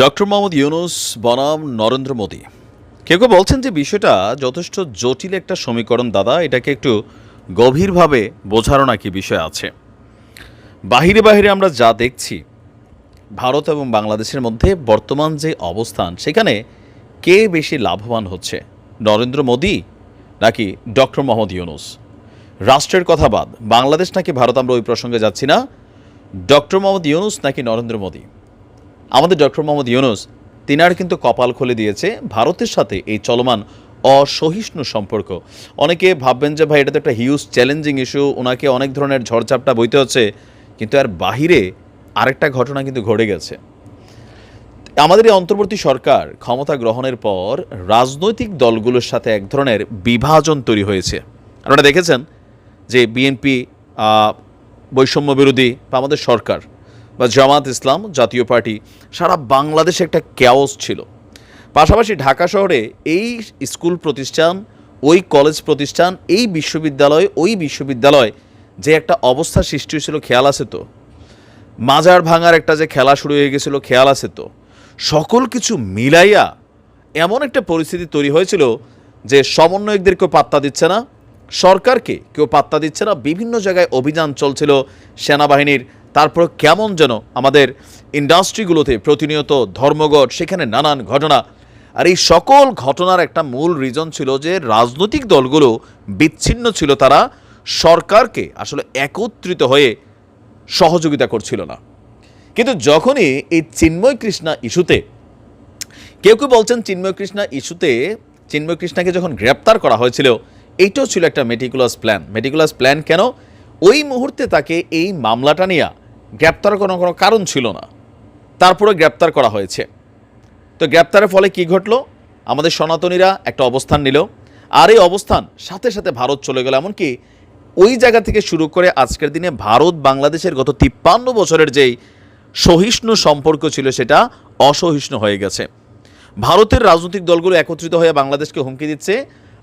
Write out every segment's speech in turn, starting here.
Doctor Mohammad Yunus, বনাম নরেন্দ্র মোদী। কেউ কেউ বলছেন যে বিষয়টা যথেষ্ট জটিল একটা সমীকরণ, দাদা। এটাকে একটু গভীরভাবে বোঝারও নাকি বিষয় আছে। বাহিরে বাহিরে আমরা যা দেখছি, ভারত এবং বাংলাদেশের মধ্যে বর্তমান যে অবস্থান, সেখানে কে বেশি লাভবান হচ্ছে, নরেন্দ্র মোদী নাকি ডক্টর মোহাম্মদ ইউনুস? রাষ্ট্রের কথা বাদ, বাংলাদেশ নাকি ভারত আমরা ওই প্রসঙ্গে যাচ্ছি না, ডক্টর মোহাম্মদ ইউনুস নাকি নরেন্দ্র মোদী? আমাদের ডক্টর মোহাম্মদ ইউনুস, তিনার কিন্তু কপাল খুলে দিয়েছে ভারতের সাথে এই চলমান অসহিষ্ণু সম্পর্ক। অনেকে ভাববেন যে ভাই, এটা তো একটা হিউজ চ্যালেঞ্জিং ইস্যু ওনাকে অনেক ধরনের ঝড়ঝাপটা বইতে হচ্ছে, কিন্তু আর বাহিরে আরেকটা ঘটনা কিন্তু ঘটে গেছে। আমাদের এই অন্তর্বর্তী সরকার ক্ষমতা গ্রহণের পর রাজনৈতিক দলগুলোর সাথে এক ধরনের বিভাজন তৈরি হয়েছে। আপনারা দেখেছেন যে বিএনপি বৈষম্য বিরোধী বা আমাদের সরকার বা জামাত ইসলাম জাতীয় পার্টি, সারা বাংলাদেশে একটা ক্যাওস ছিল। পাশাপাশি ঢাকা শহরে এই স্কুল প্রতিষ্ঠান, ওই কলেজ প্রতিষ্ঠান, এই বিশ্ববিদ্যালয়, ওই বিশ্ববিদ্যালয় যে একটা অবস্থা সৃষ্টি হয়েছিল, খেয়াল আছে তো? মাজার ভাঙার একটা যে খেলা শুরু হয়ে গেছিল, খেয়াল আছে তো? সকল কিছু মিলাইয়া এমন একটা পরিস্থিতি তৈরি হয়েছিল যে সমন্বয়কদের কেউ পাত্তা দিচ্ছে না, সরকারকে কেউ পাত্তা দিচ্ছে না, বিভিন্ন জায়গায় অভিযান চলছিল, সেনাবাহিনীর তারপর কেমন যেন আমাদের ইন্ডাস্ট্রিগুলোতে প্রতিনিয়ত ধর্মঘট, সেখানে নানান ঘটনা। আর এই সকল ঘটনার একটা মূল রিজন ছিল যে রাজনৈতিক দলগুলো বিচ্ছিন্ন ছিল, তারা সরকারকে আসলে একত্রিত হয়ে সহযোগিতা করছিল না। কিন্তু যখনই এই চিন্ময় কৃষ্ণা ইস্যুতে, কেউ কেউ বলছেন চিন্ময় কৃষ্ণা ইস্যুতে, চিন্ময় কৃষ্ণাকে যখন গ্রেপ্তার করা হয়েছিল, এইটাও ছিল একটা মেটিকুলাস প্ল্যান মেটিকুলাস প্ল্যান কেন? ওই মুহূর্তে তাকে এই মামলাটা নিয়ে গ্রেপ্তার কোনো কোনো কারণ ছিল না। তারপরে গ্রেপ্তার করা হয়েছে। তো গ্রেপ্তারের ফলে কি ঘটলো? আমাদের সনাতনীরা একটা অবস্থান নিল। আর এই অবস্থান সাথে সাথে ভারত চলে গেল। এমনকি ওই জায়গা থেকে শুরু করে আজকের দিনে ভারত বাংলাদেশের গত তিপ্পান্ন বছরের যেই সহিষ্ণু সম্পর্ক ছিল সেটা অসহিষ্ণু হয়ে গেছে। ভারতের রাজনৈতিক দলগুলো একত্রিত হয়ে বাংলাদেশকে হুমকি দিচ্ছে।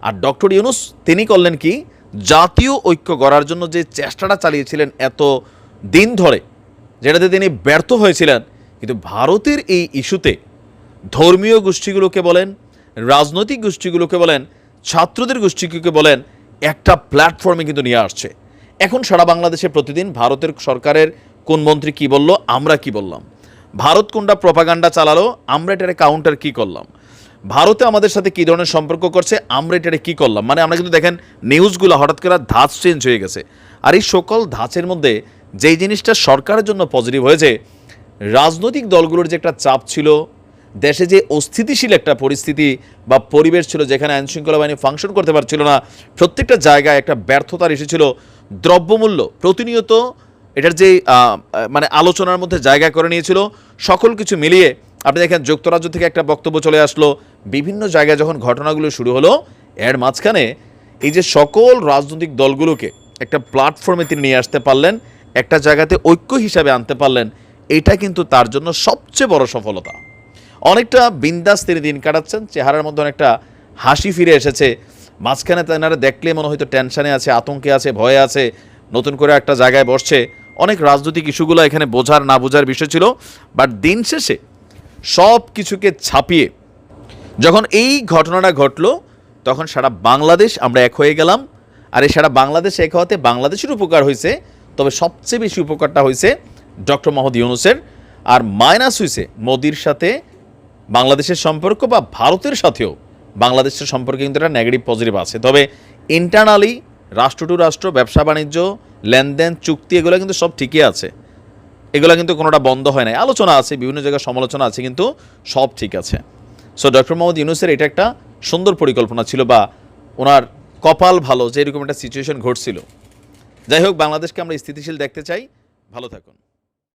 আর ডক্টর ইউনুস, তিনি করলেন কি? জাতীয় ঐক্য গড়ার জন্য যে চেষ্টাটা চালিয়েছিলেন এত দিন ধরে যেটাতে তিনি ব্যর্থ হয়েছিলেন। কিন্তু ভারতের এই ইস্যুতে ধর্মীয় গোষ্ঠীগুলোকে বলেন, রাজনৈতিক গোষ্ঠীগুলোকে বলেন, ছাত্রদের গোষ্ঠীকে বলেন, একটা প্ল্যাটফর্মে কিন্তু নিয়ে আসছে। এখন সারা বাংলাদেশে প্রতিদিন ভারতের সরকারের কোন মন্ত্রী কি বলল, আমরা কি বললাম? ভারত কোনটা প্রপাগান্ডা চালালো, আমরা এটারে কাউন্টার কি করলাম? ভারতে আমাদের সাথে কী ধরনের সম্পর্ক করছে, আমরা এটারে কী করলাম? মানে আমরা কিন্তু দেখেন নিউজগুলো হঠাৎ করে ধাঁচ চেঞ্জ হয়ে গেছে। আর এই সকল ধাঁচের মধ্যে যেই জিনিসটা সরকারের জন্য পজিটিভ হয়েছে, রাজনৈতিক দলগুলোর যে একটা চাপ ছিল, দেশে যে অস্থিতিশীল একটা পরিস্থিতি বা পরিবেশ ছিল যেখানে আইনশৃঙ্খলা বাহিনী ফাংশন করতে পারছিল না, প্রত্যেকটা জায়গায় একটা ব্যর্থতার এসেছিল। দ্রব্যমূল্য প্রতিনিয়ত এটার যে মানে আলোচনার মধ্যে জায়গা করে নিয়েছিল। সকল কিছু মিলিয়ে আপনি দেখেন যুক্তরাজ্য থেকে একটা বক্তব্য চলে আসলো, বিভিন্ন জায়গায় যখন ঘটনাগুলো শুরু হলো, এর মাঝখানে এই যে সকল রাজনৈতিক দলগুলোকে একটা প্ল্যাটফর্মে তিনি নিয়ে আসতে পারলেন। একটা জায়গাতে ঐক্য হিসাবে আনতে পারলেন, এটা কিন্তু তার জন্য সবচেয়ে বড় সফলতা। অনেকটা বিন্দাস তিনি দিন কাটাচ্ছেন, চেহারার মধ্যে অনেকটা হাসি ফিরে এসেছে। মাঝখানে তেনারা দেখলে মনে হয়তো টেনশানে আছে, আতঙ্কে আছে, ভয়ে আছে, নতুন করে একটা জায়গায় বসছে। অনেক রাজনৈতিক ইস্যুগুলো এখানে বোঝার, না বোঝার বিষয় ছিল, বাট দিন শেষে সব কিছুকে ছাপিয়ে যখন এই ঘটনাটা ঘটলো, তখন সারা বাংলাদেশ আমরা এক হয়ে গেলাম। আর এই সারা বাংলাদেশ এক হওয়াতে বাংলাদেশের উপকার হয়েছে। তবে সবচেয়ে বেশি উপকারটা হয়েছে ডক্টর মোহাম্মদ ইউনুসের, আর মাইনাস হয়েছে মোদির সাথে বাংলাদেশের সম্পর্ক বা ভারতের সাথেও। বাংলাদেশের সম্পর্কে কিন্তু একটা নেগেটিভ পজিটিভ আছে। তবে ইন্টারনালি রাষ্ট্র টু রাষ্ট্র, ব্যবসা বাণিজ্য, লেনদেন, চুক্তি, এগুলো কিন্তু সব ঠিকই আছে। এগুলো কিন্তু কোনোটা বন্ধ হয় নাই। আলোচনা আছে, বিভিন্ন জায়গায় সমালোচনা আছে, কিন্তু সব ঠিক আছে। সো ডক্টর মোহাম্মদ ইউনুসের এটা একটা সুন্দর পরিকল্পনা ছিল বা ওনার কপাল ভালো যে এরকম একটা সিচুয়েশন ঘটছিল। যাই হোক বাংলাদেশকে আমরা স্থিতিশীল দেখতে চাই। ভালো থাকুন।